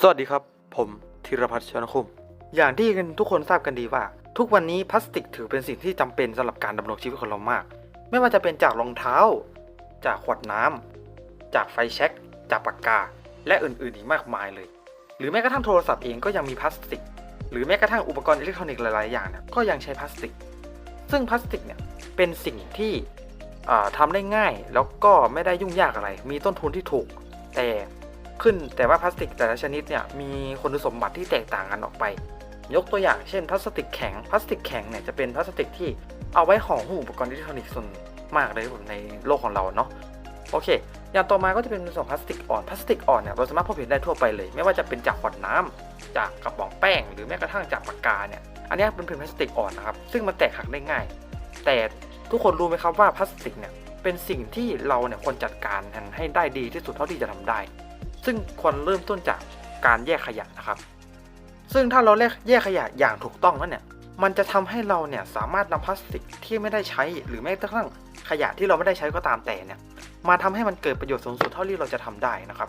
สวัสดีครับ ผมธีรพัฒน์ชนคุม อย่างที่ทุกคนทราบกันดีว่า ทุกวันนี้พลาสติกถือเป็นสิ่งที่จำเป็นสำหรับการดำรงชีวิตของเรามาก ไม่ว่าจะเป็นจากรองเท้า จากขวดน้ำจากไฟแช็กจากปากกา และอื่นๆอีกมากมายเลย หรือแม้กระทั่งโทรศัพท์เองก็ยังมีพลาสติก หรือแม้กระทั่งอุปกรณ์อิเล็กทรอนิกส์หลายๆอย่างเนี่ยก็ยังใช้พลาสติก ซึ่งพลาสติกเนี่ยเป็นสิ่งที่อ่าทำได้ง่ายแล้วก็ไม่ได้ยุ่งยากอะไร มีต้นทุนที่ถูก แต่ ขึ้นแต่ว่าพลาสติกแต่ละชนิดเนี่ยมีคุณสมบัติที่แตกต่างกันออกไป ยกตัวอย่างเช่นพลาสติกแข็งพลาสติกแข็งเนี่ยจะเป็นพลาสติกที่เอาไว้ห่อหุ้มอุปกรณ์อิเล็กทรอนิกส์ส่วนมากเลยในโลกของเราเนาะโอเค อย่างต่อมาก็จะเป็นส่วนพลาสติกอ่อนพลาสติกอ่อนเนี่ยเราสามารถพบเห็นได้ทั่วไปเลย ไม่ว่าจะเป็นจากขวดน้ำจากกระป๋องแป้ง หรือแม้กระทั่งจากปากกาเนี่ยอันนี้เป็นเพลาสติกอ่อนนะครับซึ่งมันแตกหักได้ง่าย แต่ทุกคนรู้ไหมครับว่าพลาสติกเนี่ยเป็นสิ่งที่เราเนี่ยควรจัดการให้ได้ดีที่สุดเท่าที่จะทำได้ ซึ่งควรเริ่มต้นจากการแยกขยะนะครับ ซึ่งถ้าเราแยกแยกขยะอย่างถูกต้องแล้วเนี่ย มันจะทำให้เราเนี่ยสามารถนำพลาสติกที่ไม่ได้ใช้หรือแม้กระทั่งขยะที่เราไม่ได้ใช้ก็ตามแต่เนี่ย มาทำให้มันเกิดประโยชน์สูงสุดเท่าที่เราจะทำได้นะครับ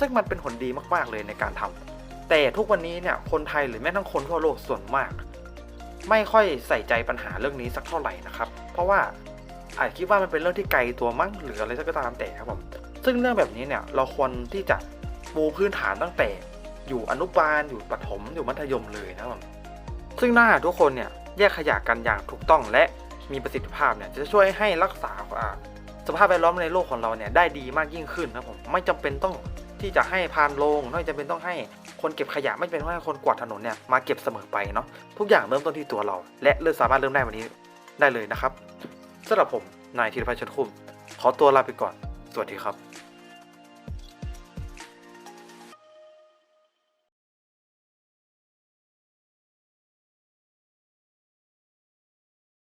ซึ่งมันเป็นผลดีมากๆเลยในการทำแต่ทุกวันนี้เนี่ยคนไทยหรือแม้ทั้งคนทั่วโลกส่วนมาก ไม่ค่อยใส่ใจปัญหาเรื่องนี้สักเท่าไหร่นะครับ เพราะว่าอาจคิดว่ามันเป็นเรื่องที่ไกลตัวมั้งหรืออะไรสักก็ตามแต่ครับผมซึ่งเรื่องแบบนี้เนี่ยเราควรที่จะ ปูพื้นฐานตั้งแต่ อยู่อนุบาลอยู่ประถมอยู่มัธยมเลยนะครับผมซึ่งถ้าทุกคนเนี่ยแยกขยะกันอย่างถูกต้องและมีประสิทธิภาพเนี่ยจะช่วยให้รักษาสภาพแวดล้อมในโลกของเราเนี่ยได้ดีมากยิ่งขึ้นนะครับผมไม่จำเป็นต้องที่จะให้พานโรงไม่จำเป็นต้องให้คนเก็บขยะไม่จำเป็นต้องให้คนกวาดถนนเนี่ยมาเก็บเสมอไปเนาะทุกอย่างเริ่มต้นที่ตัวเรา และเริ่มสามารถเริ่มได้วันนี้ได้เลยนะครับสำหรับผมนายธีรพัฒน์ชนคุมขอตัวลาไปก่อน สวัสดีครับ